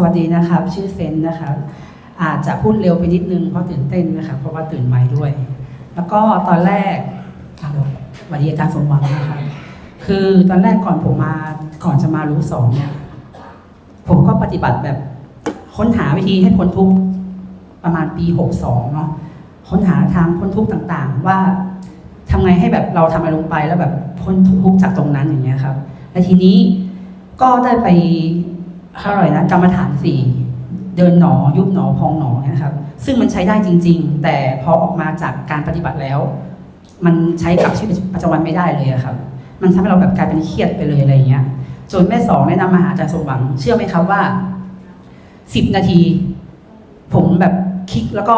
สวัสดีนะครับ ชื่อเซนนะครับ อาจจะพูดเร็วไปนิดนึงเพราะตื่นเต้นนะครับเพราะว่าตื่นใหม่ด้วย แล้วก็ตอนแรกสวัสดีอาจารย์สมหวังนะครับคือตอนแรกก่อนผมมาก่อนจะมารู้สองเนี่ยผมก็ปฏิบัติแบบค้นหาวิธีให้พ้นทุกข์ประมาณปีหกสองเนาะค้นหาทางพ้นทุกข์ต่างๆ ว่าทำไงให้แบบเราทำอะไรลงไปแล้วแบบพ้นทุกข์จากตรงนั้นอย่างเงี้ยครับและทีนี้ก็ได้ไป เขาเรียกอะไรนะกรรมฐานสี่เดินหนอยุบหนอพองหนอนะครับ ซึ่งมันใช้ได้จริง ๆ แต่พอออกมาจากการปฏิบัติแล้ว มันใช้กับชีวิตประจำวันไม่ได้เลยครับ มันทำให้เราแบบกลายเป็นเครียดไปเลยอะไรเงี้ยจนแม่สองแนะนำมาหาอาจารย์สมหวัง เชื่อไหมครับว่าสิบนาที ผมแบบคลิกแล้วก็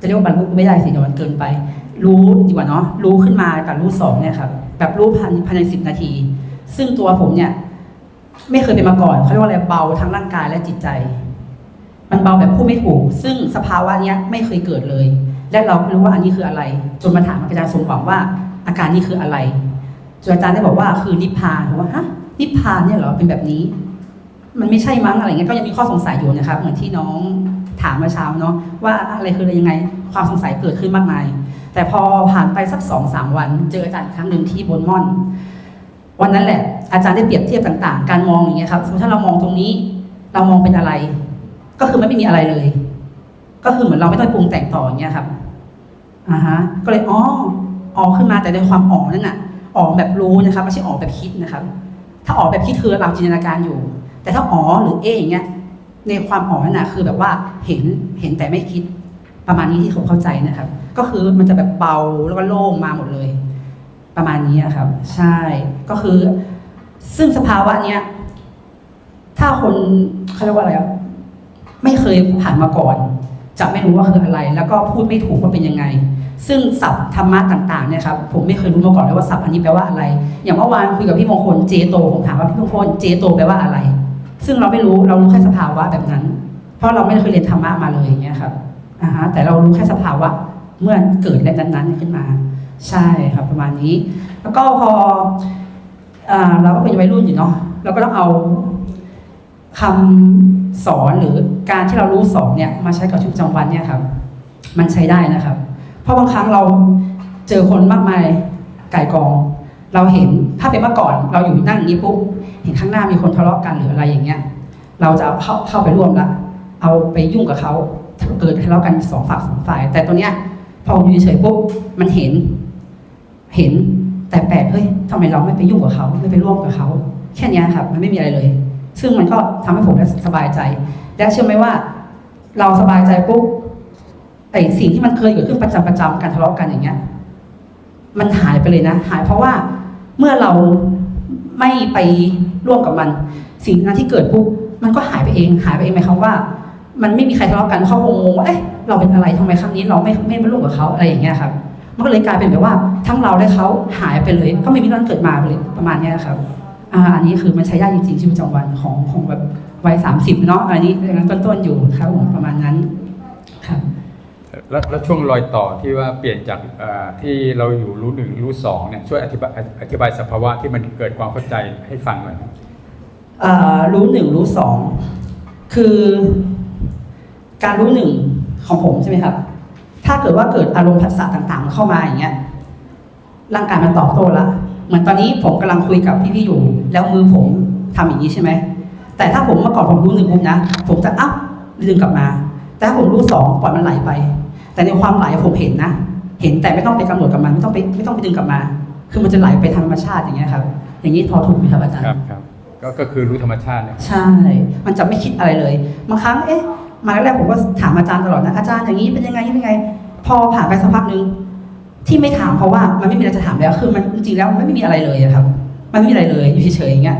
จะเรียกว่าบรรลุไม่ได้สิเดี๋ยวมันเกินไป รู้ดีกว่าเนาะรู้ขึ้นมากับรู้สองเนี่ยครับแบบรู้ภายในสิบนาที ซึ่งตัวผมเนี่ย ไม่เคยเป็นมาก่อนเขาเรียกว่าอะไรเบาทั้งร่างกายและจิตใจ มันเบาแบบพูดไม่ถูก ซึ่งสภาวะเนี้ยไม่เคยเกิดเลย และเราไม่รู้ว่าอันนี้คืออะไร จนมาถามอาจารย์สมหวังว่า อาการนี้คืออะไรจนอาจารย์ได้บอกว่าคือนิพพานผมว่าฮะนิพพานเนี่ยเหรอเป็นแบบนี้ มันไม่ใช่มั้งอะไรเงี้ยก็ยังมีข้อสงสัยอยู่นะครับ เหมือนที่น้องถามเมื่อเช้าเนาะว่าอะไรคืออะไรยังไง ความสงสัยเกิดขึ้นมากมาย แต่พอผ่านไปสักสองสามวัน เจออาจารย์ครั้งหนึ่งที่บนม่อน วันนั้นแหละ อาจารย์ได้เปรียบเทียบต่าง ๆ การมองอย่างเงี้ยครับสมมติถ้าเรามองตรงนี้ เรามองเป็นอะไร ก็คือไม่มีอะไรเลย ก็คือเหมือนเราไม่ต้องปรุงแต่งต่ออย่างเงี้ยครับอ่าฮะก็เลยอ๋ออ๋อขึ้นมาแต่ในความอ๋อนั่นน่ะอ๋อแบบรู้นะครับไม่ใช่อ๋อแบบคิดนะครับ ถ้าอ๋อแบบคิดคือเราจินตนาการอยู่ แต่ถ้าอ๋อหรือเออย่างเงี้ยในความอ๋อนั่นน่ะคือแบบว่าเห็นเห็นแต่ไม่คิดประมาณนี้ที่ผมเข้าใจนะครับ ก็คือมันจะแบบเบาแล้วก็โล่งมาหมดเลย ประมาณนี้ครับ ใช่ก็คือ ซึ่งสภาวะเนี้ย ถ้าคนเขาเรียกว่าอะไรอะไม่เคยผ่านมาก่อน จะไม่รู้ว่าคืออะไร แล้วก็พูดไม่ถูกว่าเป็นยังไง ซึ่งศัพท์ธรรมะต่างๆเนี่ยครับผมไม่เคยรู้มาก่อนเลยว่าศัพท์อันนี้แปลว่าอะไร อย่างเมื่อวานคุยกับพี่มงคลเจโตผมถามว่าพี่มงคลเจโตแปลว่าอะไร ซึ่งเราไม่รู้เรารู้แค่สภาวะแบบนั้น เพราะเราไม่เคยเรียนธรรมะมาเลยอย่างเงี้ยครับอ่าฮะแต่เรารู้แค่สภาวะเมื่อเกิดและนั้นๆขึ้นมา ใช่ครับประมาณนี้ แล้วก็พออ่าเราก็เป็นวัยรุ่นอยู่เนาะเราก็ต้องเอาคำสอนหรือการที่เรารู้สอนเนี่ยมาใช้กับชีวิตประจำวันเนี่ยครับ มันใช้ได้นะครับ เพราะบางครั้งเราเจอคนมากมายไก่กอง เราเห็นถ้าเป็นเมื่อก่อนเราอยู่นั่งอย่างนี้ปุ๊บเห็นข้างหน้ามีคนทะเลาะกันหรืออะไรอย่างเงี้ย เราจะเข้าเข้าไปร่วมละเอาไปยุ่งกับเขาเกิดทะเลาะกันสองฝ่ายสองฝ่าย แต่ตัวเนี้ยพออยู่เฉยปุ๊บมันเห็น เห็นแต่แปลกเฮ้ยทำไมเราไม่ไปยุ่งกับเขาไม่ไปร่วมกับเขาแค่นี้ครับมันไม่มีอะไรเลย ซึ่งมันก็ทำให้ผมได้สบายใจ และเชื่อไหมว่า เราสบายใจปุ๊บไอ้สิ่งที่มันเคยเกิดขึ้นประจำประจำการทะเลาะกันอย่างเงี้ย มันหายไปเลยนะ หายเพราะว่าเมื่อเราไม่ไปร่วมกับมัน สิ่งนั้นที่เกิดปุ๊บมันก็หายไปเอง หายไปเองหมายความว่า มันไม่มีใครทะเลาะกันเขาคงงว่าเอ๊ะเราเป็นอะไรทำไมครั้งนี้เราไม่ไม่ไปร่วมกับเขาอะไรอย่างเงี้ยครับ มันก็เลยกลายเป็นแบบว่า ทั้งเราและเขาหายไปเลย ก็ไม่มีเรื่องเกิดมาเลยประมาณเนี้ยครับอ่าอันนี้คือมันใช้ได้จริงๆชีวิตประจำวันของของแบบวัยสามสิบเนาะอันนี้ยังต้นๆอยู่ครับผมประมาณนั้นครับแล้วแล้วช่วงรอยต่อที่ว่าเปลี่ยนจากเอ่อที่เราอยู่รู้หนึ่งรู้สองเนี่ยช่วยอธิบายอธิบายสภาวะที่มันเกิดความเข้าใจให้ฟังหน่อยเอ่อรู้หนึ่งรู้สองคือการรู้หนึ่งของผมใช่ไหมครับ ถ้าเกิดว่าเกิดอารมณ์ผัสสะต่างๆ เข้ามาอย่างเงี้ยร่างกายมันตอบโต้ละเหมือนตอนนี้ผมกำลังคุยกับพี่ๆอยู่ แล้วมือผมทำอย่างนี้ใช่ไหมแต่ถ้าผมเมื่อก่อนผมรู้หนึ่งปุ๊บนะผมจะอัพดึงกลับมา แต่ถ้าผมรู้สองปล่อยมันไหลไป แต่ในความไหลผมเห็นนะ เห็นแต่ไม่ต้องไปกำหนดกับมันไม่ต้องไปไม่ต้องไปดึงกลับมา คือมันจะไหลไปธรรมชาติอย่างเงี้ยครับ อย่างนี้พอถูกไหมครับอาจารย์ครับครับก็ก็คือรู้ธรรมชาติเนี่ยใช่ มันจะไม่คิดอะไรเลยบางครั้งเอ๊ะมาแรกๆผมก็ถามอาจารย์ตลอดนะอาจารย์อย่างนี้เป็นยังไงเป็นยังไง พอผ่านไปสักพักนึงที่ไม่ถามเพราะว่ามันไม่มีอะไรจะถามแล้ว คือมันจริงแล้วมันไม่มีอะไรเลยครับ มันไม่มีอะไรเลยอยู่เฉยๆอย่างเงี้ย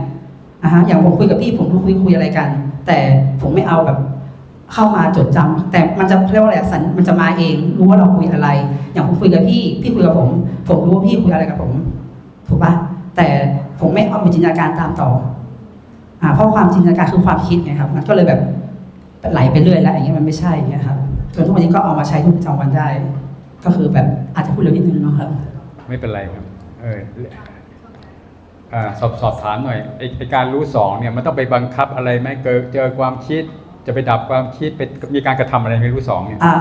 อะฮะอย่างผมคุยกับพี่ผมก็คุยคุยอะไรกัน แต่ผมไม่เอาแบบเข้ามาจดจำแต่มันจะเรียกว่าอะไรสันมันจะมาเองรู้ว่าเราคุยอะไร อย่างผมคุยกับพี่พี่คุยกับผม ผมรู้ว่าพี่คุยอะไรกับผม ถูกปะแต่ผมไม่เอาไปจินตนาการตามต่ออ่าเพราะความจินตนาการคือความคิดไงครับ มันก็เลยแบบไหลไปเรื่อยแล้วอย่างเงี้ยมันไม่ใช่อย่างเงี้ยครับ จนทุกวันนี้ก็เอามาใช้ทุกประจำวันได้ ก็คือแบบอาจจะพูดเร็วนิดนึงเนาะครับ ไม่เป็นไรครับเออออ่าสอบสอบถามหน่อยไอ้ไอ้การรู้สองเนี่ยมันต้องไปบังคับอะไรไหมเกิดเจอความคิด จะไปดับความคิดไปมีการกระทำอะไรไม่รู้สองเนี่ย อ่า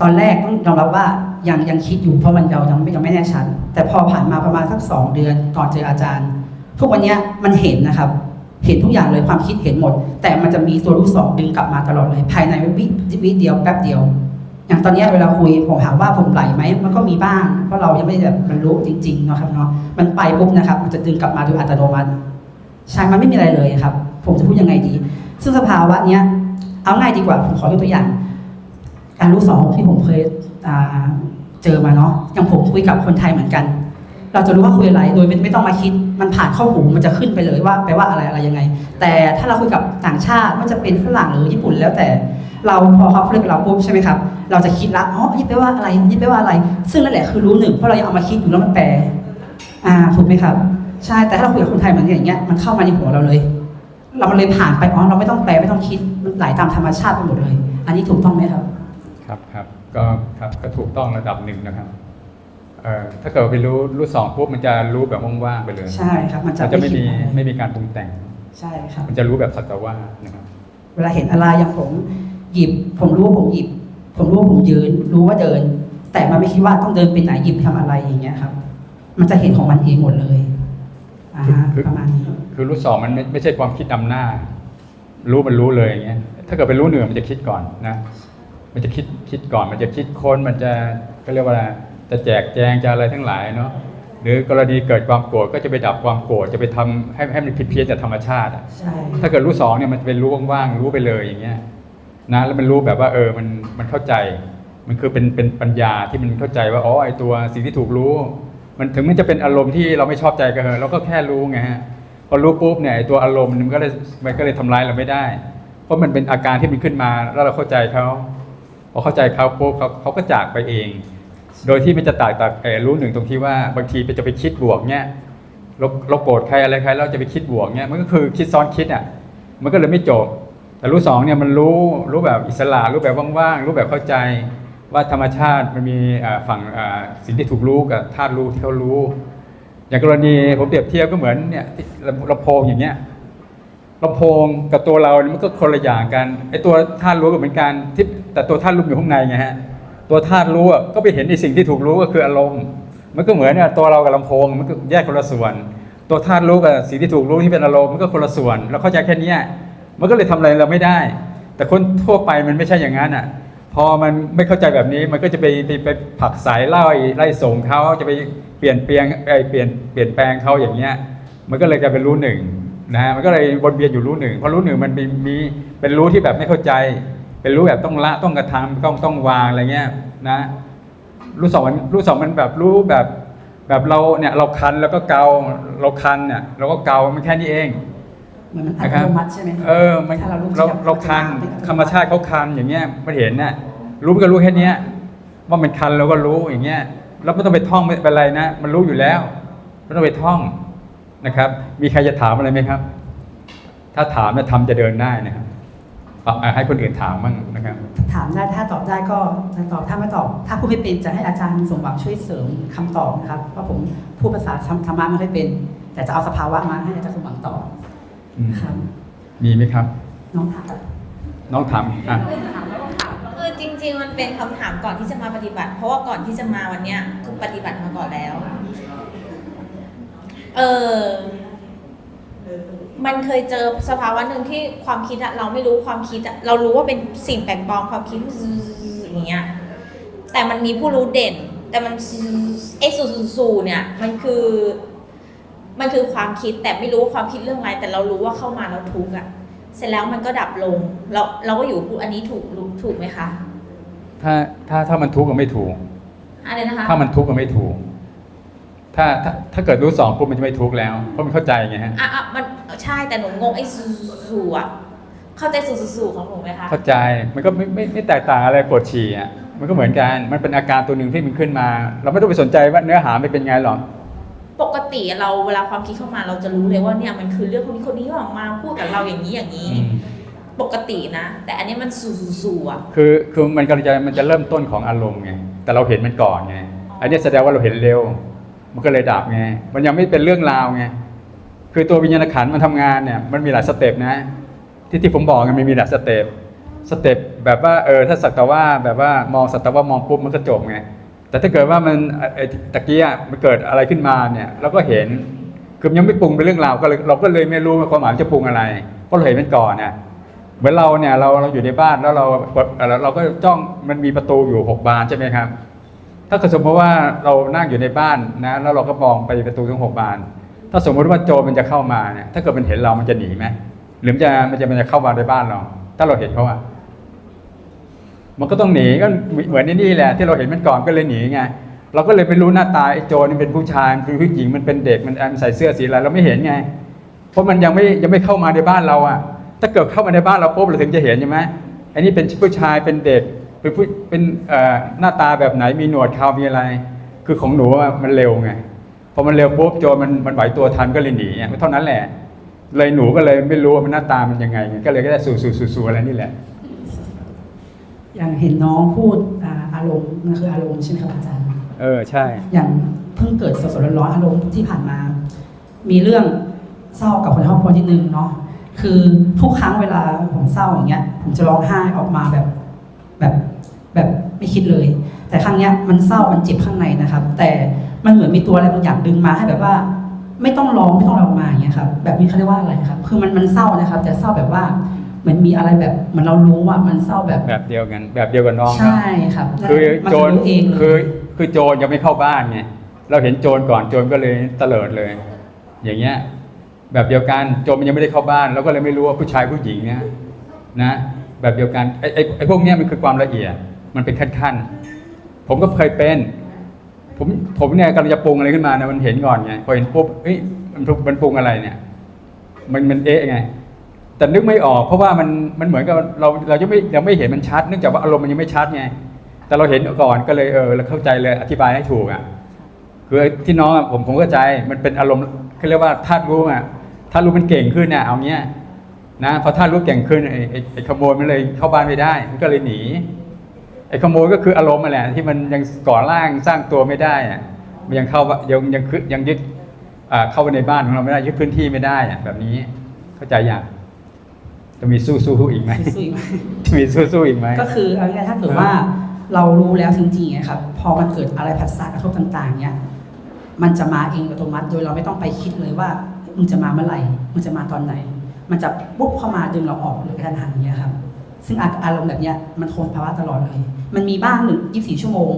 ตอนแรกต้องยอมรับว่ายังยังคิดอยู่เพราะมันเรายังไม่ยังไม่แน่ชัดแต่พอผ่านมาประมาณสักสองเดือนก่อนเจออาจารย์ ทุกวันเนี้ยมันเห็นนะครับ เห็นทุกอย่างเลยความคิดเห็นหมด แต่มันจะมีตัวรู้สองดึงกลับมาตลอดเลย ภายในวิวิเดียวแป๊บเดียว อย่างตอนนี้เวลาคุยผมถามว่าผมไหลไหมมันก็มีบ้าง เพราะเรายังไม่แบบมันรู้จริงๆเนาะครับเนาะมันไปปุ๊บนะครับ มันจะดึงกลับมาโดยอัตโนมัติใช่มันไม่มีอะไรเลยครับ ผมจะพูดยังไงดี ซึ่งสภาวะเนี้ยเอาง่ายดีกว่าผมขอยกตัวอย่าง การรู้สองที่ผมเคยเจอมาเนาะอย่างผมคุยกับคนไทยเหมือนกัน เราจะรู้ว่าคุยอะไรโดยไม่ต้องมาคิด มันผ่านเข้าหูมันจะขึ้นไปเลยว่าแปลว่าอะไรอะไรยังไง แต่ถ้าเราคุยกับต่างชาติไม่ว่าจะเป็นฝรั่งหรือญี่ปุ่นแล้วแต่เราพอเขาพูดกับเราปุ๊บใช่ไหมครับ เราจะคิดละอ๋อนี่แปลว่าอะไรนี่แปลว่าอะไร ซึ่งนั่นแหละคือรู้หนึ่งเพราะเรายังเอามาคิดอยู่แล้วมันแปลอ่าถูกไหมครับใช่แต่ถ้าเราคุยกับคนไทยเหมือนอย่างเงี้ยมันเข้ามาในหัวเราเลย เราเลยผ่านไปอ๋อเราไม่ต้องแปลไม่ต้องคิดมันไหลตามธรรมชาติไปหมดเลย อันนี้ถูกต้องไหมครับ ครับครับก็ครับก็ถูกต้องระดับหนึ่งนะครับ เอ่อถ้าเกิดไปรู้รู้สองปุ๊บมันจะรู้แบบว่างๆไปเลยใช่ครับมันจะมันจะไม่คิดมีอะไรไม่มีการปรุงแต่ง ใช่ครับ มันจะรู้แบบสักแต่ว่านะครับ เวลาเห็นอะไรอย่างผมหยิบ ผมรู้ว่าผมหยิบ ผมรู้ว่าผมยืน รู้ว่าเดิน แต่มันไม่คิดว่าต้องเดินไปไหนหยิบไปทำอะไรอย่างเงี้ยครับ มันจะเห็นของมันเองหมดเลยอ่าฮะประมาณนี้ คือรู้สองมันไม่ไม่ใช่ความคิดนำหน้า รู้มันรู้เลยอย่างเงี้ย ถ้าเกิดไปรู้เหนือมันจะคิดก่อนนะ มันจะคิดคิดก่อน มันจะคิดค้นมันจะก็เรียกว่าอะไร จะแจกแจงจะอะไรทั้งหลายเนาะหรือกรณีเกิดความโกรธก็จะไปดับความโกรธจะไปทำให้ให้มันผิดเพี้ยนจากธรรมชาติอะใช่ถ้าเกิดรู้สองเนี่ยมันจะเป็นรู้ว่างๆรู้ไปเลยอย่างเงี้ยนะแล้วมันรู้แบบว่าเออมันมันเข้าใจ มันคือเป็นเป็นปัญญาที่มันเข้าใจว่าอ๋อไอตัวสิ่งที่ถูกรู้ มันถึงมันจะเป็นอารมณ์ที่เราไม่ชอบใจก็เถอะเราก็แค่รู้ไงฮะพอรู้ปุ๊บเนี่ยไอตัวอารมณ์มันก็เลยมันก็เลยทำร้ายเราไม่ได้ เพราะมันเป็นอาการที่มันขึ้นมาแล้วเราเข้าใจเขาพอเข้าใจเขาปุ๊บเขาเขาก็จากไปเอง โดยที่มันจะตางจากเอ่รู้หนึ่งตรงที่ว่าบางทีไปจะไปคิดบวกเนี่ยเราเราโกรธใครอะไรใครเราจะไปคิดบวกเนี่ยมันก็คือคิดซ้อนคิดอะมันก็เลยไม่จบ แต่รู้สองเนี่ยมันรู้รู้แบบอิสระรู้แบบว่างๆรู้แบบเข้าใจว่าธรรมชาติมันมีฝั่งสิ่งที่ถูกรู้กับธาตุรู้ที่เขารู้ อย่างกรณีผมเปรียบเทียบก็เหมือนเนี่ยลำโพงอย่างเงี้ยลำโพงกับตัวเราเนี่ยมันก็คนละอย่างกันไอตัวธาตุรู้ก็เหมือนกันที่แต่ตัวธาตุรู้อยู่ข้างในไงฮะ ตัวธาตุรู้ก็ไปเห็นในสิ่งที่ถูกรู้ก็คืออารมณ์ มันก็เหมือนเนี่ยตัวเรากับลำโพงมันก็แยกคนละส่วน ตัวธาตุรู้กับสิ่งที่ถูกรู้ที่เป็นอารมณ์มันก็คนละส่วนเราเข้าใจแค่นี้มันก็เลยทำอะไรเราไม่ได้ แต่คนทั่วไปมันไม่ใช่อย่างนั้นอะ พอมันไม่เข้าใจแบบนี้มันก็จะไปไปไปผักสายไล่ไล่ส่งเขาจะไปเปลี่ยนเปลี่ยนไอเปลี่ยนเปลี่ยนแปลงเขาอย่างเงี้ย มันก็เลยกลายเป็นรู้หนึ่งนะฮะมันก็เลยวนเวียนอยู่รู้หนึ่งเพราะรู้หนึ่งมันมีมีเป็นรู้ที่แบบไม่เข้าใจ เป็นรู้แบบต้องละต้องกระทำต้องต้องวางอะไรเงี้ยนะรู้สองมันรู้สองมันแบบรู้แบบแบบเราเนี่ยเราคันแล้วก็เกาเราคันเนี่ยเราก็เกามันแค่นี้เองเหมือนมันอันะตครับโนมัติใช่ไหมเออมันถ้าเรารู้เราจักเราคันเป็นอัตโนมัติธรรมชาติเขาคันอย่างเงี้ยมันเห็นน่ะรู้มันก็รู้แค่เนี้ยว่ามันคันเราก็รู้อย่างเงี้ยแล้วไม่ต้องไปท่องไม่เป็นไรนะ มันรู้อยู่แล้วไม่ต้องไปท่องนะครับ มีใครจะถามอะไรไหมครับ ถ้าถามเนี่ยทำจะเดินได้นะครับเอาเอา ให้คนอื่นถามบ้างนะครับถามได้ถ้าตอบได้ก็จะตอบถ้าไม่ตอบ ถ้าพูดไม่เป็นจะให้อาจารย์สมหวังช่วยเสริมคำตอบนะครับเพราะผมพูดภาษาธรรมะไม่ค่อยเป็น แต่จะเอาสภาวะมาให้อาจารย์สมหวังตอบอืมครับมีไหมครับ น้องถามน้องถามอะคือจริง ๆ มันเป็นคำถามก่อนที่จะมาปฏิบัติ เพราะว่าก่อนที่จะมาวันเนี้ยคือปฏิบัติมาก่อนแล้ว เออ มันเคยเจอสภาวะหนึ่งที่ความคิดอะเราไม่รู้ความคิดอะเรารู้ว่าเป็นสิ่งแปลกปลอมความคิดอย่างเงี้ยแต่มันมีผู้รู้เด่น แต่มันไอ้สูสูเนี่ยมันคือ มันคือความคิดแต่ไม่รู้ว่าความคิดเรื่องอะไร แต่เรารู้ว่าเข้ามาแล้วทุกข์อะเสร็จแล้วมันก็ดับลงเราเราก็อยู่อันนี้ถูกรู้ถูกไหมคะถ้าถ้าถ้ามันทุกข์ก็ไม่ถูกอะไรนะคะถ้ามันทุกข์ก็ไม่ถูก ถ้าถ้าถ้าเกิดรู้สองปุ๊บมันจะไม่ทุกข์แล้ว เพราะมันเข้าใจไงฮะ อะอะมันใช่แต่หนูงงไอ้สูสูอะเข้าใจสูสูสูของหนูไหมคะ เข้าใจมันก็ไม่ไม่ไม่แตกต่างอะไรปวดฉี่อะมันก็เหมือนกัน มันเป็นอาการตัวหนึ่งที่มันขึ้นมา เราไม่ต้องไปสนใจว่าเนื้อหาไม่เป็นไงหรอก ปกติเราเวลาความคิดเข้ามาเราจะรู้เลยว่าเนี่ยมันคือเรื่องคนนี้คนนี้ออกมาพูดกับเราอย่างนี้อย่างนี้อืมปกตินะ แต่อันนี้มันสูสูสูอะคือคือมันกำลังจะมันจะเริ่มต้นของอารมณ์ไงแต่เราเห็นมันก่อนไงอันนี้แสดงว่าเราเห็นเร็ว มันก็เลยดับไง มันยังไม่เป็นเรื่องราวไง คือตัววิญญาณขันมันทำงานเนี่ย มันมีหลายสเต็ปนะ ที่ที่ผมบอกไงมันมีหลายสเต็ป สเต็ปแบบว่าเออถ้าสักแต่ว่าแบบว่ามองสักแต่ว่ามองปุ๊บมันก็จบไง แต่ถ้าเกิดว่ามันไอ้ตะกี้มันเกิดอะไรขึ้นมาเนี่ยเราก็เห็น คือยังไม่ปรุงเป็นเรื่องราวก็เลยเราก็เลยไม่รู้ว่าความหมายจะปรุงอะไร เพราะเราเห็นมันก่อนเนี่ยเหมือนเราเนี่ยเราเราอยู่ในบ้านแล้วเราเราก็จ้องมันมีประตูอยู่หกบานใช่ไหมครับ ถ้าสมมติว่าเรานั่งอยู่ในบ้านนะแล้วเราก็มองไปประตูทั้งหกบาน ถ้าสมมติว่าโจรมันจะเข้ามาเนี่ยถ้าเกิดมันเห็นเรามันจะหนีไหมหรือมันจะมันจะมันจะเข้ามาในบ้านเรา ถ้าเราเห็นเขาอะมันก็ต้องหนีก็เหมือนนี่แหละ ที่เราเห็นมันก่อนก็เลยหนีไงเราก็เลยไม่รู้หน้าตาไอ้โจรนี่เป็นผู้ชายมันเป็นผู้หญิงมันเป็นเด็กมันมันใส่เสื้อสีอะไรเราไม่เห็นไง เพราะมันยังไม่ยังไม่เข้ามาในบ้านเราอะถ้าเกิดเข้ามาในบ้านเราปุ๊บเราถึงจะเห็นใช่ไหมอันนี้เป็นผู้ชายเป็นเด็ก เป็นผู้เป็นเอ่อหน้าตาแบบไหนมีหนวดเขามีอะไร คือของหนูอะมันเร็วไงพอมันเร็วปุ๊บโจรมันมันไหวตัวทันก็เลยหนีอะเท่านั้นแหละ เลยหนูก็เลยไม่รู้ว่ามันหน้าตามันยังไงไง ก็เลยก็ได้สู่สู่สู่สู่อะไรนี่แหละ อย่างเห็นน้องพูดอ่าอารมณ์มันคืออารมณ์ใช่ไหมครับอาจารย์ เออใช่ อย่างเพิ่งเกิดสดๆร้อนๆอารมณ์ที่ผ่านมา มีเรื่องเศร้ากับคนในครอบครัวนิดนึงเนาะคือทุกครั้งเวลาผมเศร้าอย่างเงี้ย ผมจะร้องไห้ออกมาแบบแบบ แบบไม่คิดเลย แต่ครั้งเนี้ยมันเศร้ามันเจ็บข้างในนะครับ แต่มันเหมือนมีตัวอะไรบางอย่างดึงมาให้แบบว่า ไม่ต้องร้องไม่ต้องร้องมาอย่างเงี้ยครับแบบนี้เขาเรียกว่าอะไรครับ คือมันมันเศร้านะครับ แต่เศร้าแบบว่าเหมือนมีอะไรแบบเหมันเรารู้ว่ามันเศร้าแบบแบบเดียวกัน แบบเดียวกับน้องเขาใช่ครับคือมันโจรรู้เองเลยคือคือโจรยังไม่เข้าบ้านไงเราเห็นโจรก่อนโจรก็เลยเตลิดเลย อย่างเงี้ยแบบเดียวกันโจรมันยังไม่ได้เข้าบ้านเราก็เลยไม่รู้ว่าผู้ชายผู้หญิงเนี่ยนะแบบเดียวกันไอ้ไอ้ไอ้พวกเนี้ยมันคือความละเอียด มันเป็นขั้นๆ ผมก็เคยเป็น ผมผมเนี่ยกำลังจะปรุงอะไรขึ้นมานะมันเห็นก่อนไงพอเห็นปุ๊บเฮ้ยมันมันปรุงอะไรเนี่ย มันมันเอ๊ะไง แต่นึกไม่ออก เพราะว่ามันมันเหมือนกับเราเรายังไม่ยังไม่เห็นมันชัดเนื่องจากว่าอารมณ์มันยังไม่ชัดไงแต่เราเห็นก่อนก็เลยเออเราเข้าใจเลยอธิบายให้ถูกอะคือที่น้องผมผมเข้าใจมันเป็นอารมณ์เขาเรียกว่าธาตุรู้อะธาตุรู้มันเก่งขึ้นน่ะเอาเงี้ยนะพอธาตุรู้เก่งขึ้นไอ้ไอ้ขโมยมันเลยเข้าบ้านไม่ได้ มันก็เลยหนี อ้ขโมยก็คืออารมณ์มาแหละที่มันยังก่อร่างสร้างตัวไม่ได้อะมันยังเข้ายังยังคือยังยึดอ่าเข้าไปในบ้านของเราไม่ได้ยึดพื้นที่ไม่ได้อะแบบนี้เข้าใจอย่างจะมีสู้สู้อีกไหมสู้อีกไหมจะมีสู้สู้อีกไหมก็คือเอาง่ายๆถ้าเกิดว่าเรารู้แล้วจริงๆนะครับ พอมันเกิดอะไรผัสสะกระทบต่าง ๆ เนี่ยมันจะมาเองอัตโนมัติ โดยเราไม่ต้องไปคิดเลยว่ามึงจะมาเมื่อไหร่มึงจะมาตอนไหน มันจะปุ๊บเข้ามาดึงเราออกเลยกระทันหันอย่างเงี้ยครับ ซึ่งอาอารมณ์แบบเนี้ยมันคงภาวะตลอดเลย มันมีบ้างหนึ่ง24ชั่วโมง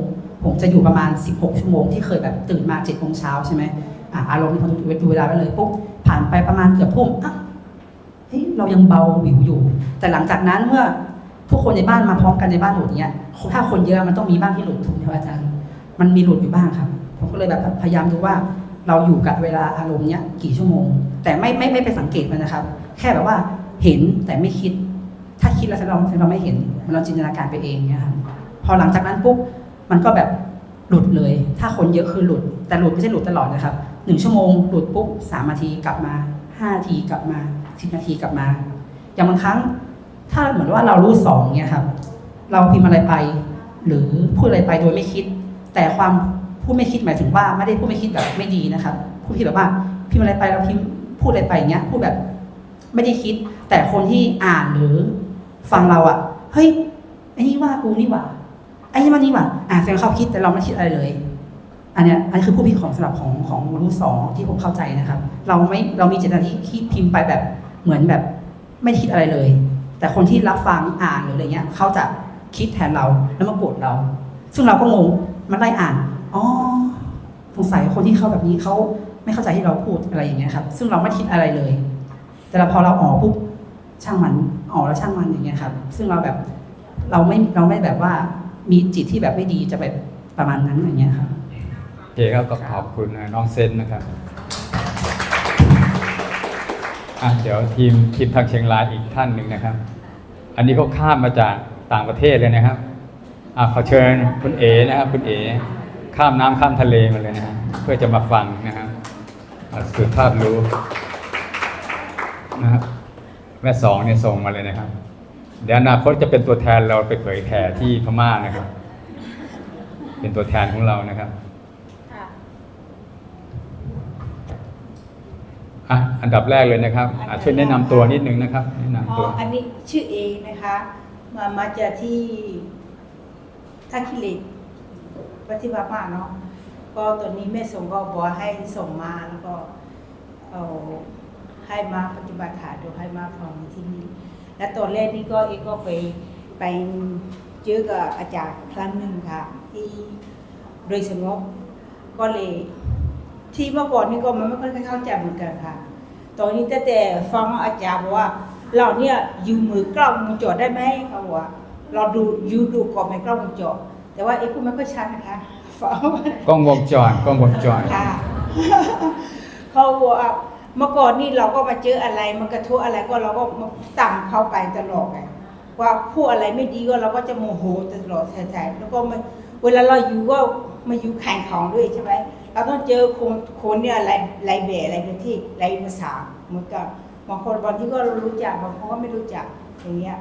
ผมจะอยู่ประมาณ 16 ชั่วโมงที่เคยแบบตื่นมา7โมงเช้าใช่ไหมอะอารมณ์ที่ผมดูเวลาไปเลยปุ๊บผ่านไปประมาณเกือบทุ่มอะเฮ้ยเรายังเบาหวิวอยู่ แต่หลังจากนั้นเมื่อทุกคนในบ้านมาพร้อมกันในบ้านหลุดเนี้ยถ้าคนเยอะมันต้องมีบ้างที่หลุดถูกไหมครับอาจารย์ มันมีหลุดอยู่บ้างครับ ผมก็เลยแบบพยายามดูว่าเราอยู่กับเวลาอารมณ์เนี้ยกี่ชั่วโมง แต่ไม่ไม่ไม่ไปสังเกตมันนะครับ แค่แบบว่าเห็นแต่ไม่คิด ถ้าคิดแล้วแสดงว่าแสดงว่าไม่เห็น มันเราจินตนาการไปเองเนี่ยครับ พอหลังจากนั้นปุ๊บมันก็แบบหลุดเลย ถ้าคนเยอะคือหลุด แต่หลุดไม่ใช่หลุดตลอดนะครับหนึ่งชั่วโมงหลุดปุ๊บสามนาทีกลับมาห้านาทีกลับมาสิบนาทีกลับมา อย่างบางครั้ง ถ้าเหมือนว่าเรารู้สองเนี่ยครับ เราพิมพ์อะไรไป หรือพูดอะไรไปโดยไม่คิด แต่ความพูดไม่คิดหมายถึงว่าไม่ได้พูดไม่คิดแบบไม่ดีนะครับพูดคิดแบบว่าพิมพ์อะไรไปเราพิมพ์พูดอะไรไปอย่างเงี้ยพูดแบบไม่ได้คิด แต่คนที่อ่านหรือฟังเราอะเฮ้ยไอ้นี่ว่ากูนี่หว่า อ้นี่มันนี่ว่าอ่าแสดงเขาคิดแต่เราไม่คิดอะไรเลย อันเนี้ยอันนี้คือผู้พิมพ์ของสำหรับของของมนุษย์สองที่ผมเข้าใจนะครับ เราไม่เรามีเจตนาที่ที่พิมพ์ไปแบบเหมือนแบบไม่คิดอะไรเลย แต่คนที่รับฟังอ่านหรืออะไรเงี้ยเขาจะคิดแทนเราแล้วมาโกรธเรา ซึ่งเราก็งงมันไล่อ่านอ๋อสงสัยคนที่เขาแบบนี้เขาไม่เข้าใจที่เราพูดอะไรอย่างเงี้ยครับ ซึ่งเราไม่คิดอะไรเลย แต่เราพอเราอ๋อปุ๊บช่างมันอ๋อแล้วช่างมันอย่างเงี้ยครับ ซึ่งเราแบบเราไม่เราไม่แบบว่า มีจิตที่แบบไม่ดีจะแบบประมาณนั้นอย่างเงี้ยครับโอเคครับก็ขอบคุณน้องเซนนะครับอะเดี๋ยวทีมทีมทางเชียงรายอีกท่านหนึ่งนะครับ อันนี้เขาข้ามมาจากต่างประเทศเลยนะครับอะขอเชิญคุณเอนะครับคุณเอข้ามน้ำข้ามทะเลมาเลยนะฮะเพื่อจะมาฟังนะครับอะสืบภาพรู้นะครับแม่สองเนี่ยส่งมาเลยนะครับ เดี๋ยวอนาคตจะเป็นตัวแทนเราไปเผยแผ่ที่พม่านะครับ เป็นตัวแทนของเรานะครับค่ะอะอันดับแรกเลยนะครับอะช่วยแนะนำตัวนิดนึงนะครับ แนะนำอ๋ตัอวอันนี้ชื่อเอนะคะ มามาจากที่ท่าขี้เหล็กปฏิบัติมาเนาะก็ตอนนี้แม่ส่งก็บอกให้ส่งมาแล้วก็เอาให้มาปฏิบัติธรรมดูให้มาฟังที่นี่ และตอนแรกนี่ก็เอกก็ไปไปเจอกับอาจารย์ครั้งหนึ่งค่ะ ที่โดยสงบก็เลยที่เมื่อก่อนนี่ก็มันไม่ค่อยเข้าใจเหมือนกันค่ะ ตอนนี้แต่แต่ฟังอาจารย์บอกว่าเราเนี่ยอยูมือกล้องวงจรได้ไหมเขาบอกว่าเราดูอยูดูก่อนไหมกล้องวงจรแต่ว่าเอ็กพูดไม่ค่อยชัดนะคะฟังกล้องวงจรกล้องวงจรค่ะเขาบอกว่า เมื่อก่อนนี่เราก็มาเจออะไรมันกระทบอะไรก็เราก็มาสั่งเขาไปตลอดไงว่าพูดอะไรไม่ดีก็เราก็จะโมโหตลอดใช่ๆแล้วก็มันเวลาเราอยู่ก็มาอยู่แข่งของด้วยใช่ไหมเราต้องเจอคนคนเนี่ยหลายหลายแบบหลายพื้นที่หลายภาษาเหมือนกับบางคนบางที่ก็รู้จักบางคนก็ไม่รู้จักอย่างเงี้ย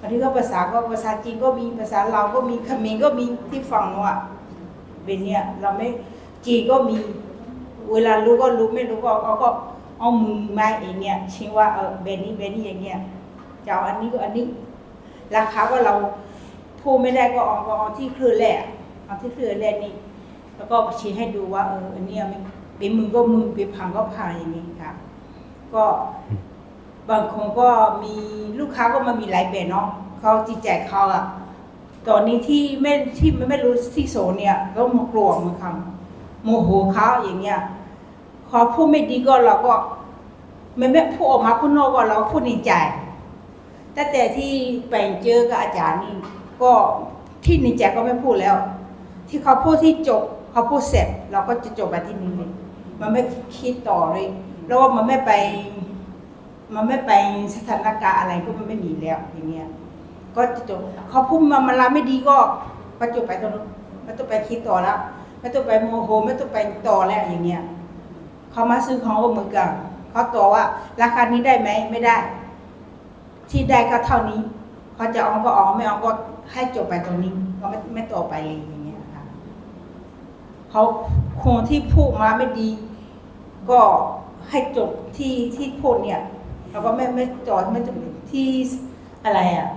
บางทีก็ภาษาก็ภาษาจีนก็มีภาษาลาก็มีเขมรก็มีที่ฟังเนาะเป็นเนี่ยเราไม่จีนก็มี เวลารู้ก็รู้ไม่รู้ก็เอาก็ เอามือมาเองเนี่ยชี้ว่าเออเบนนี้เบนนี้อย่างเงี้ยจะเอาอันนี้ก็อันนี้ราคาว่าเราพูดไม่ได้ก็เอาก็เอาที่คลื่นแหละเอาที่คลื่นแหละนี่แล้วก็ชี้ให้ดูว่าเอออันนี้เป็นมือก็มือเป็นพังก็พังอย่างนี้ค่ะ ก็บางคนก็มีลูกค้าก็มามีหลายแบบเนาะเขาจิตใจเขาอะตอนนี้ที่ไม่ที่ไม่รู้ที่โซนเนี่ยก็มากลัวมือนกันโมโหเขาอย่างเงี้ย ขอพูดไม่ดีก็เราก็ไม่ไม่พูดออกมาพูดนอกก็เราพูดในใจแต่แต่ที่ไปเจอกับอาจารย์นี่ก็ที่ในใจก็ไม่พูดแล้ว ที่เขาพูดที่จบเขาพูดเสร็จ เราก็จะจบไปที่นี่เลยมันไม่คิดต่อเลย แล้วว่ามันไม่ไป มันไม่ไปสถานการณ์อะไรก็มันไม่มีแล้วอย่างเงี้ยก็จะจบเขาพูดมามันรับไม่ดีก็ก็จบไปตรงนู้นไม่ต้องไปคิดต่อแล้วไม่ต้องไปโมโหไม่ต้องไปต่อแล้วอย่างเงี้ย เขามาซื้อของก็เหมือนกันเขาต่อว่า ราคานี้ได้ไหมไม่ได้ ที่ได้ก็เท่านี้เขาจะเอาก็เอาไม่เอาก็ให้จบไปตรงนี้ก็ไม่ไม่ต่อไปเลยอย่างเงี้ยค่ะเขาคนที่พูดมาไม่ดี ก็ให้จบที่ที่พูดเนี่ยแล้วก็ไม่ไม่จอดไม่จบที่อะไรอะ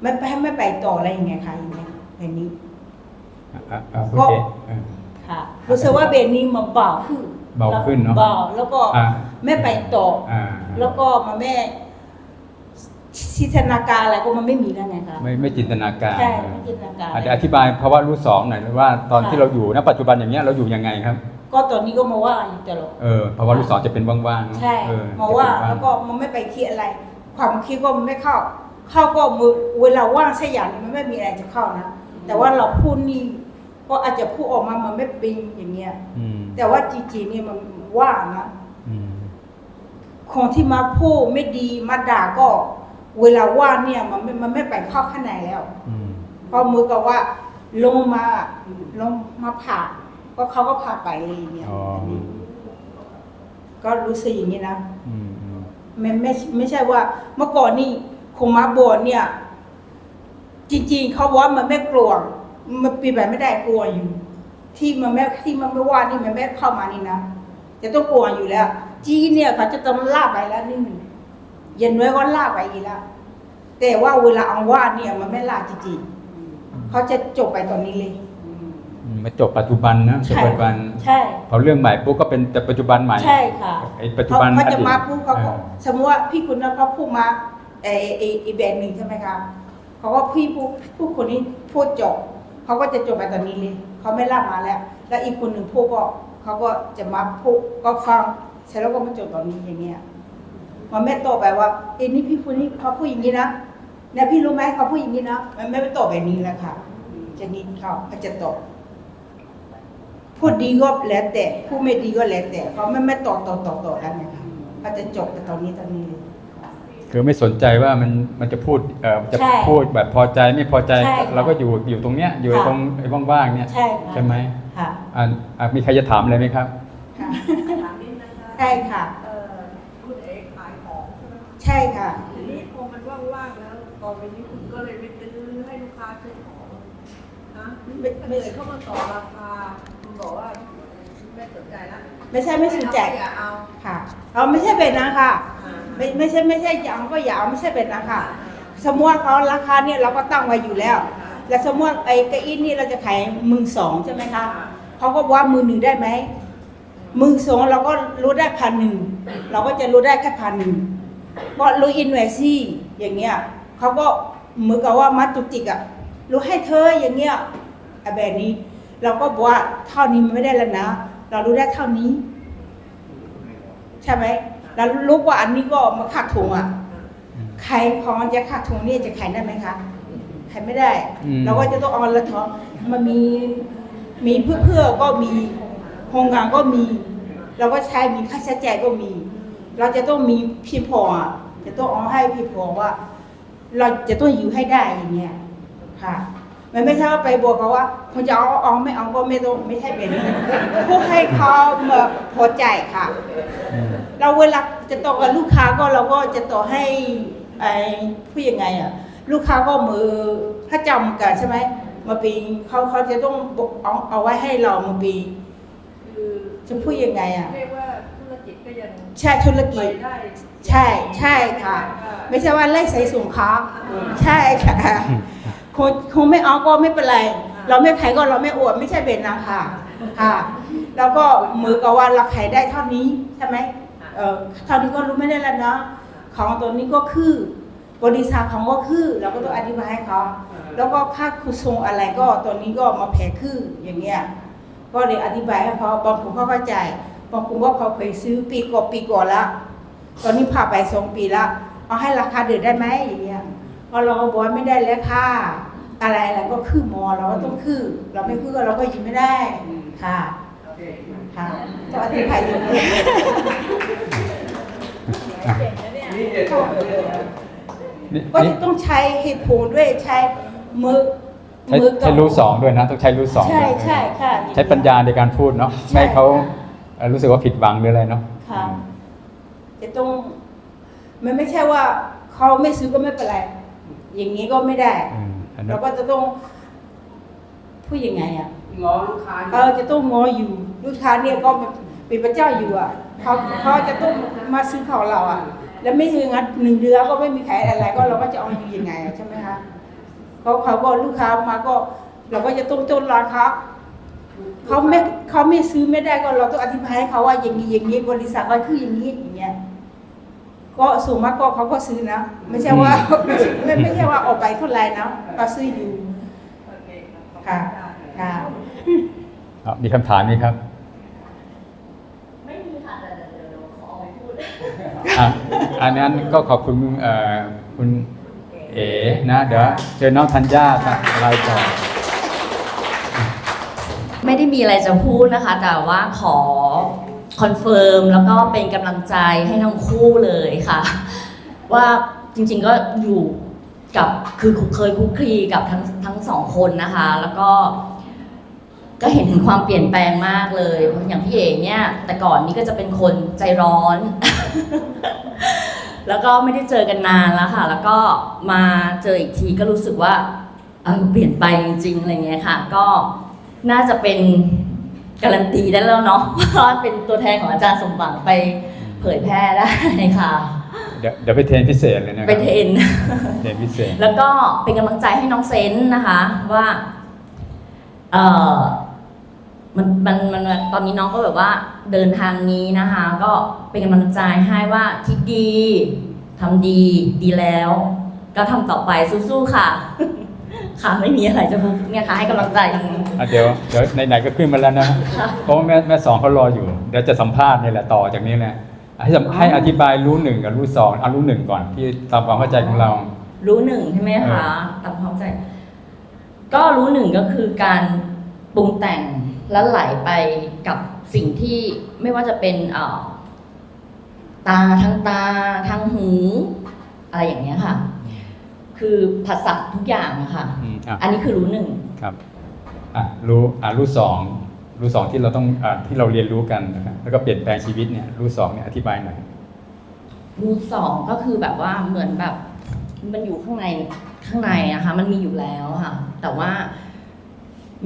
ไม่ไปไม่ไปต่ออะไรอย่างเงี้ยค่ะอย่างเงี้ยแบบนี้อะอะอะโอก็เคเออค่ะรู้สึกว่าเบนนี้มันเบาขึ้น เบาขึ้นเนอะเบาแล้วก็อะไม่ไปต่ออ่าแล้วก็มาแม่ชิตนาการอะไรก็มันไม่มีแล้วไงคะไม่ไม่จินตนาการใช่ไม่จินตนาการอาจจะอธิบายภาวะรู้สองหน่อยว่าตอนที่เราอยู่ณปัจจุบันอย่างเงี้ยเราอยู่ยังไงครับ ก็ตอนนี้ก็มาว่าอยู่ตลอดเออภาวะรู้สองจะเป็นว่างๆเนอะใช่เออมาว่าจะเป็นแล้วก็มันไม่ไปคิดอะไร ความคิดก็มันไม่เข้า เข้าก็มือเวลาว่างสักอย่างมันไม่มีอะไรจะเข้านะแต่ว่าเราพูดนี่ ก็อาจจะพูดออกมามันไม่เป็นอย่างเงี้ยอืมแต่ว่าจริงๆเนี่ยมันว่างนะอืมคนที่มาพูดไม่ดีมาด่าก็ เวลาว่างเนี่ยมันไม่มันไม่ไปเข้าข้างในแล้ว อืมเพราะมือกับว่า ลงมาลงมาผ่าก็เขาก็ผ่าไปเลยอย่างเงี้ยอ๋อก็รู้สึกอย่างนี้นะ อืมอืมไม่ไม่ไม่ใช่ว่าเมื่อก่อนนี่คงมาบวชเนี่ย จริงๆเขาว่ามันไม่กลัว มันปีแบบไม่ได้กลัวอยู่ ที่มันไม่ที่มันไม่ว่านี่มันไม่เข้ามานี่นะจะต้องกลัวอยู่แล้ว จีนเนี่ยเขาจะต้องล่าไปแล้วนี่หนึ่งเย็นไว้ก็ล่าไปอีกแล้วแต่ว่าเวลาเอาว่าเนี่ยมันไม่ล่าจริงๆเขาจะจบไปตอนนี้เลยอืมมาจบปัจจุบันนะจบปัจจุบันใช่พอเรื่องใหม่ปุ๊บก็เป็นแต่ปัจจุบันใหม่ใช่ค่ะไอ้ปัจจุบันเขาจะอดีตมาปุ๊บเขาก็อ่าสมมติว่าพี่คุณนะเขาพูดมาไอ้ไอ้ไอ้แบรนด์หนึ่งใช่ไหมคะเขาว่าพี่พูดพูดคนนี้พูดจบ เขาก็จะจบไปตอนนี้เลยเขาไม่ล่ามาแล้ว แล้วอีกคนหนึ่งพูดก็เขาก็จะมาพูดก็ฟังเสร็จแล้วก็มาจบตอนนี้อย่างเงี้ยมันไม่โตไปว่าเอ้นี่พี่คนนี้เขาพูดอย่างนี้นะเนี่ยพี่รู้ไหมเขาพูดอย่างนี้นะมันไม่ไปโตแบบนี้แล้วค่ะจะนิดเขาเขาจะตอบพูดดีก็แล้วแต่พูดไม่ดีก็แล้วแต่เขาไม่ไม่ต่อต่อต่อต่อแล้วไงคะเขาจะจบแต่ตอนนี้ตอนนี้เลย คือไม่สนใจว่ามันมันจะพูดเอ่อจะใช่พูดแบบพอใจไม่พอใจใช่ค่ะเราก็อยู่อยู่ตรงเนี้ยอยู่ค่ะ ตรงไอ้ว่างๆเนี่ยใช่ค่ะใช่ไหมค่ะ อ่าอะมีใครจะถามอะไรไหมครับ ค่ะถามนิดนะคะใช่ค่ะ เอ่อคุณเอกขายของใช่ไหมใช่ค่ะ ทีนี้พอมันว่างๆแล้วต่อไปนี้คุณก็เลยไปตื้อให้ลูกค้าซื้อของนะไม่ไม่ เลยเข้ามาต่อราคาคุณบอกว่าไม่สนใจละไม่ใช่ไม่สนใจอย่าเอาค่ะเราไม่ใช่เป็นนะค่ะอ่า ไม่ไม่ใช่ไม่ใช่ยางก็ยาวไม่ใช่เป็นนะค่ะสมมติว่าเขาราคาเนี่ยเราก็ตั้งไว้อยู่แล้ว แล้วสมมติไอ้เกะอินนี่เราจะขายมื่นสองใช่ไหมคะเขาก็บอกว่ามือหนึ่งได้ไหมมือสองเราก็รู้ได้พันหนึ่งเราก็จะรู้ได้แค่พันหนึ่งก็รู้อินเวซี่อย่างเงี้ยเขาก็เหมือนกับว่ามัดจุกจิกอะรู้ให้เธออย่างเงี้ยแบบนี้ เราก็บอกว่าเท่านี้มันไม่ได้แล้วนะ เรารู้ได้เท่านี้ ใช่ไหม แล้วรู้ว่าอันนี้ก็มาขาดถุงอะใครพอจะขาดถุงนี่จะขายได้ไหมคะขายไม่ได้อืมเราก็จะต้องเอาละท้อมันมีมีเพื่อเพื่อก็มีโครงงานก็มี เราก็ใช้มีค่าใช้จ่ายก็มี เราจะต้องมีพี่พออะจะต้องเอาให้พี่พอว่า เราจะต้องอยู่ให้ได้อย่างเงี้ยค่ะ มันไม่ใช่ว่าไปบอกเขาว่าคุณจะเอาเอาไม่เอาก็ไม่ต้องไม่ใช่แบบนี้พวกให้เขามาพอใจค่ะอืมเราเวลาจะต่อกับลูกค้าก็เราก็จะต่อให้ไอ้ผู้ยังไงอะ ลูกค้าก็มือถ้าจำกันใช่ไหมมาปีเขาเขาจะต้องบอกเอาเอาไว้ให้เรามาปีคือจะพูดยังไงอะเรียกว่าธุรกิจก็ยังใช่ธุรไปกิจได้ใช่ใช่ค่ะ ไม่ใช่ว่าไล่ใส่สูงค้าใช่ค่ะ คงคงไม่เอาก็ไม่เป็นไร เราไม่ขายก็เราไม่อวดไม่ใช่เบ็ดนะค่ะค่ะ แล้วก็มือกับว่าเราขายได้เท่านี้ใช่ไหมเออเท่านี้ก็รู้ไม่ได้แล้วนะของตัวนี้ก็คือบริษัทของก็คือเราก็ต้องอธิบายให้เขาแล้วก็ค่าคุณส่งอะไรก็ตัวนี้ก็มาแผ่คืออย่างเงี้ยก็เลยอธิบายให้เขาบางคนเขาเข้าใจบางคนว่าเขาเคยซื้อปีก่อนปีก่อนละตอนนี้ผ่าไปสองปีละเอาให้ราคาเดือดได้ไหมอย่างเงี้ยพ อเราก็บอกว่าไม่ได้แล้วค่ะ อะไรอะไรก็คือหมอเราก็ต้องคือ เราไม่คือเราก็ยินไม่ได้ค่ะค่ะต้องอธิบายอย่างนี้นี่ก็นี่จะต้องใช้เหตุผลด้วยใช้มือใช้มือกับใช้รู้สองด้วยนะ ต้องใช้รู้สองใช่ด้วยใช่ค่ะใช้ปัญญาในการพูดเนาะใช่ไม่ให้เขาเอ่อรู้สึกว่าผิดหวังหรืออะไรเนาะค่ะจะต้องมันไม่ใช่ว่าเขาไม่ซื้อก็ไม่เป็นไร อย่างนี้ก็ไม่ได้ อืมอันนั้เรานก็จะต้องพูดยังไงอะงอลูกค้าเออจะต้องงออยู่ลูกค้าเนี่ยก็เป็นพระเจ้าอยู่อะเขาเขาจะต้องมาซื้อของเราอะ แล้วไม่ถึงงั้นหนึ่งเดือนก็ไม่มีขายอะไรก็เราก็จะเอาอยู่ยังไงอะใช่ไหมคะเขาเขาก็ลูกค้ามาก็ เราก็จะต้องต้นราคาเขาไม่เขาไม่ซื้อไม่ได้ก็เราต้องอธิบายให้เขาว่าอย่างนี้อย่างนี้บริษัทก็คืออย่างนี้อย่างเงี้ย ก็สูงมากก็เขาก็ซื้อนะ ไม่ใช่ว่าไม่ไม่ใช่ว่าออกไปเท่าไหร่นะก็ซื้ออยู่โอเคค่ะค่ะครับมีคำถามไหมครับ ไม่มีค่ะแต่เดี๋ยวเดี๋ยวขอเอาไปพูดอะอันนั้นก็ขอบคุณเอ่อคุณเอ๋นะเดี๋ยวเชิญน้องธัญญาอะไรต่อไม่ได้มีอะไรจะพูดนะคะ แต่ว่าขอ คอนเฟิร์มแล้วก็เป็นกำลังใจให้ทั้งคู่เลยค่ะ ว่าจริงๆก็อยู่กับคือเคยคุกคีกับทั้งทั้งสองคนนะคะ แล้วก็ก็เห็นถึงความเปลี่ยนแปลงมากเลย อย่างพี่เอ๋เนี่ย แต่ก่อนนี้ก็จะเป็นคนใจร้อน แล้วก็ไม่ได้เจอกันนานแล้วค่ะ แล้วก็มาเจออีกทีก็รู้สึกว่าเออเปลี่ยนไปจริงๆอะไรเงี้ยค่ะ ก็น่าจะเป็น การันตีได้แล้วเนาะว่าเป็นตัวแทนของอาจารย์สมหวังไปเผยแพร่ได้ค่ะ เดี๋ยวเดี๋ยวไปเทรนพิเศษเลยนะครับไปเทรน เทรนพิเศษ แล้วก็เป็นกำลังใจให้น้องเซนต์นะคะ ว่าเออมันมันมันตอนนี้น้องก็แบบว่าเดินทางนี้นะคะ ก็เป็นกำลังใจให้ว่าคิดดีทำดีดีแล้ว ก็ทำต่อไปสู้ๆค่ะ ค่ะไม่มีอะไรจะพูดเนี่ยค่ะให้กำลังใจอย่างนี้อะเดี๋ยวเดี๋ยวไหนๆก็ขึ้นมาแล้วนะเพราะว่าแม่แม่สองเขารออยู่เดี๋ยวจะสัมภาษณ์นี่แหละต่อจากนี้แหละให้สัมให้อธิบายรู้หนึ่งกับรู้สองเอารู้หนึ่งก่อนที่ตามความเข้าใจของเรา รู้หนึ่งใช่ไหมคะตามความเข้าใจ ก็รู้หนึ่งก็คือการปรุงแต่งและไหลไปกับสิ่งที่ไม่ว่าจะเป็นเอ่อตาทางตาทางหู อะไรอย่างเงี้ยค่ะ คือภาษาทุกอย่างนะคะอืมอะอันนี้คือรู้หนึ่งครับอะรู้อะรู้สองรู้สองที่เราต้องอะที่เราเรียนรู้กันนะครับแล้วก็เปลี่ยนแปลงชีวิตเนี่ยรู้สองเนี่ยอธิบายหน่อยรู้สองก็คือแบบว่าเหมือนแบบ มันอยู่ข้างในข้างในนะคะ มันมีอยู่แล้วค่ะ แต่ว่า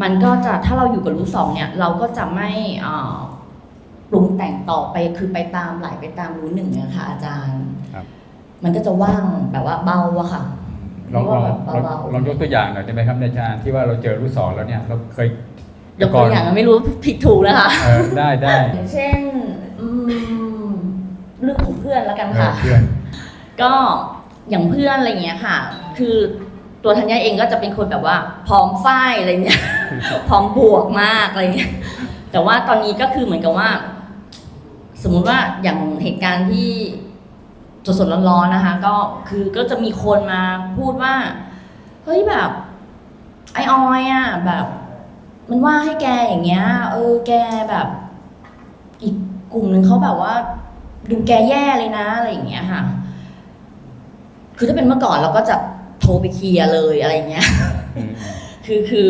มันก็จะถ้าเราอยู่กับรู้สองเนี่ย เราก็จะไม่เอ่อปรุงแต่งต่อไปคือไปตามไหลไปตามรู้หนึ่งอะค่ะอาจารย์ ครับ มันก็จะว่างแบบว่าเบาอะค่ะ ลองลองแบบลองเบาๆลองยกตัวอย่างหน่อยได้ไหมครับในอาจารย์ที่ว่าเราเจอรู้สอนแล้วเนี่ยเราเคยยกตัวอย่างไม่รู้ผิดถูกนะคะเออได้ได้อย่างเช่นอืมเรื่องของเพื่อนแล้วกันเออค่ะเพื่อนก็อย่างเพื่อนอะไรเงี้ยค่ะ คือตัวธัญญาเองก็จะเป็นคนแบบว่า พร้อมฝ้ายอะไรเงี้ยพร้อมบวกมากอะไรเงี้ยแต่ว่าตอนนี้ก็คือเหมือนกับว่า สมมุติว่าอย่างเหตุการณ์ที่ สดๆร้อนๆนะคะ ก็คือก็จะมีคนมาพูดว่า เฮ้ยแบบ ไอออยอะแบบ มันว่าให้แกอย่างเงี้ย เออแกแบบ อีกกลุ่มหนึ่งเขาแบบว่า ดูแกแย่เลยนะอะไรอย่างเงี้ยค่ะ คือถ้าเป็นเมื่อก่อนเราก็จะโทรไปเคลียร์เลยอะไรอย่างเงี้ยอืมคือคือ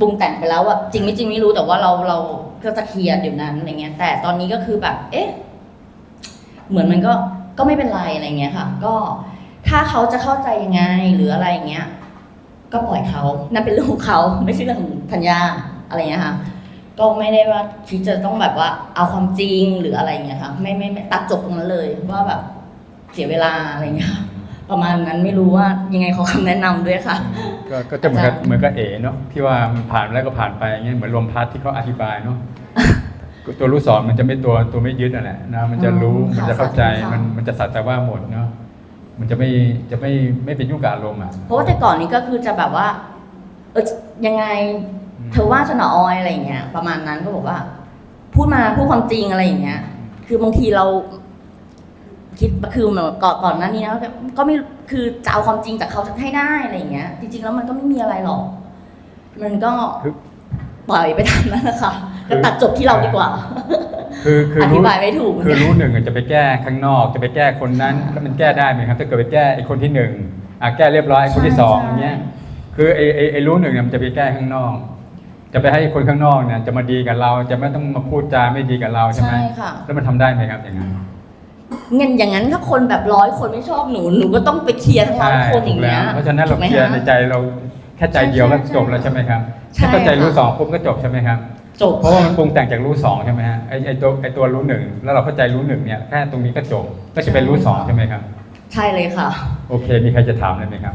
ปรุงแต่งไปแล้วอะจริงไม่จริงไม่รู้แต่ว่าเราเราก็จะเคลียร์เดี๋ยวนั้นอะไรเงี้ย แต่ตอนนี้ก็คือแบบ เอ๊ะ เหมือนมันก็ ก็ไม่เป็นไรอะไรเงี้ยค่ะ ก็ถ้าเขาจะเข้าใจยังไงหรืออะไรอย่างเงี้ย ก็ปล่อยเขานั่นเป็นเรื่องของเขาไม่ใช่เรื่องของธัญญาอะไรเงี้ยค่ะ ก็ไม่ได้ว่าคิดจะต้องแบบว่าเอาความจริงหรืออะไรเงี้ยค่ะไม่ไม่ไม่ตัดจบตรงนั้นเลยว่าแบบเสียเวลาอะไรเงี้ยค่ะประมาณนั้นไม่รู้ว่ายังไงขอคำแนะนำด้วยค่ะก็ก็จะเหมือนกับอาจารย์เหมือนกับเอ๋เนาะที่ว่ามันผ่านแล้วก็ผ่านไปอย่างเงี้ยเหมือนลมพัดที่เขาอธิบายเนาะ ตัวรู้สอนมันจะไม่ตัวตัวไม่ยึดอะแหละนะมันจะรู้อืมมันจะเข้าใจค่ะมันมันจะสัตว์แต่ว่าหมดเนาะมันจะไม่จะไม่ไม่เป็นยุ่งกับอารมณ์อะเพราะว่าแต่ก่อนนี้ก็คือจะแบบว่า เออยังไงอืมเธอว่าฉันเหรอออยอะไรอย่างเงี้ยประมาณนั้นก็บอกว่า พูดมาพูดความจริงอะไรอย่างเงี้ย คือบางทีเรา คิดคือเหมือนก่อนก่อนหน้านี้นะก็ไม่คือจะเอาความจริงจากเขาให้ได้อะไรอย่างเงี้ย จริง ๆ แล้วมันก็ไม่มีอะไรหรอก มันก็คือปล่อยไปตามนั้นนะคะ ก็ตัดจบที่เราดีกว่า คือคืออธิรู้บายไม่ถูกคือรู้หนึ่งอะจะไปแก้ข้างนอก จะไปแก้คนนั้นแล้วมันแก้ได้ไหมครับถ้าเกิดไปแก้ไอ้คนที่หนึ่งอะแก้เรียบร้อยไอ้คนที่สองใช่อย่างเงี้ยคือไอ้ไอ้ไอ้รู้หนึ่งเนี่ยมันจะไปแก้ข้างนอก จะไปให้คนข้างนอกเนี่ยจะมาดีกับเราจะไม่ต้องมาพูดจาไม่ดีกับเราใช่ไหมใช่ค่ะ แล้วมันทำได้ไหมครับอย่างนั้นงั้นอย่างนั้นถ้าคนแบบร้อยคนไม่ชอบหนูหนูก็ต้องไปเคลียร์ทั้งร้อยคนอย่างเงี้ยเพราะฉะนั้นเราถูกไหมเคลียร์คะในใจเราแค่ใจเดียวก็ใช่ใช่จบแล้วใช่ไหมครับใช่ถ้าเข้าใจรู้ค่ะสองปุ๊บก็จบใช่ไหมครับ จบเพราะว่ามันปรุงแต่งจากรู้สองใช่ไหมฮะไอไอตัวไอตัวรู้หนึ่งแล้วเราเข้าใจรู้หนึ่งเนี่ยแค่ตรงนี้ก็จบก็จะเป็นรู้สองใช่ไหมครับ ใช่เลยค่ะ โอเค มีใครจะถามอะไรไหมครับ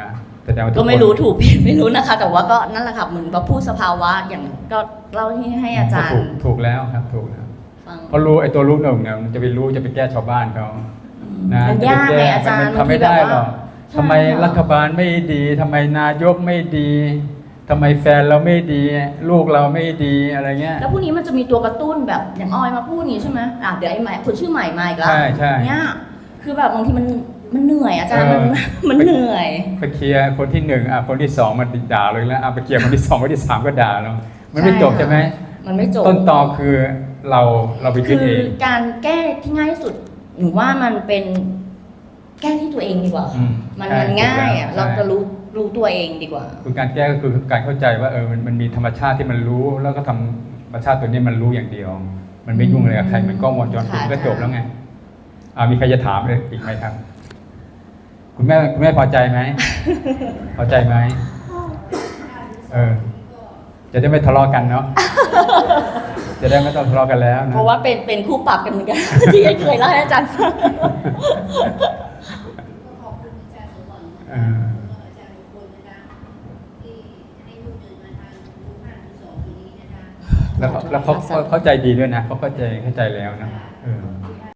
นะแสดงว่าทุก็คนไม่รู้ถูกผิดไม่รู้นะคะ แต่ว่าก็นั่นแหละค่ะเหมือนว่าพูดสภาวะอย่างก็เล่าให้ให้อาจารถูย์กถูกแล้วครับถูกแล้วฟังเพราะรู้ไอตัวรู้หนึ่งเนี่ยมันจะไปรู้จะไปแก้ชาวบ้านเขานะมันยากจะไงไปแก้อาจารย์มันทำไม่ได้หรอกใช่ทำไมค่ะรัฐบาลไม่ดีทำไมนายกไม่ดีทำไมแฟนเราไม่ดี ลูกเราไม่ดีอะไรเงี้ย แล้วพวกนี้มันจะมีตัวกระตุ้นแบบอย่างออยมาพูดอย่างนี้ใช่ไหมอะเดี๋ยวไอ้ใหม่คนชื่อใหม่มาอีกแล้วใช่ใช่ เนี่ยคือแบบบางทีมันมันเหนื่อยอาจารย์มันเออมันเหนื่อยไปเคลียร์คนที่หนึ่งอะคนที่สองมันด่าเลยแล้วอะไปเคลียร์คนที่สองคนที่สามก็ด่าเรามันไม่ใช่จบค่ะใช่ไหมมันไม่จบต้นตอคือเราเราไปคิดคืเอองการแก้ที่ง่ายที่สุดหนูว่ามันเป็นแก้ที่ตัวเองดีกว่าอืมมันใช่มันง่ายอะถูกแล้วเราจะใช่รู้ รู้ตัวเองดีกว่า คือการแก้ก็คือการเข้าใจว่าเออมันมันมีธรรมชาติที่มันรู้แล้วก็ทำธรรมชาติตัวนี้มันรู้อย่างเดียว มันไม่ยุ่งอะไรกับใครมันกล้องวงจรปิดค่ะ ก็จบแล้วไงอ่ามีใครจะถามเลยอีกไหมครับ คุณแม่คุณแม่พอใจไหม พอใจไหมเออ จะได้ไม่ทะเลาะกันเนาะ จะได้ไม่ต้องทะเลาะกันแล้วนะ เพราะว่าเป็นเป็นคู่ปรับกันเหมือนกัน ที่เคยเล่าให้อาจารย์ฟังขอบคุณอาจารย์สมหวังเออ แล้วเขาแล้วเขาเขาเข้าใจดีด้วยนะเขาเข้าใจเข้าใจแล้วนะเออ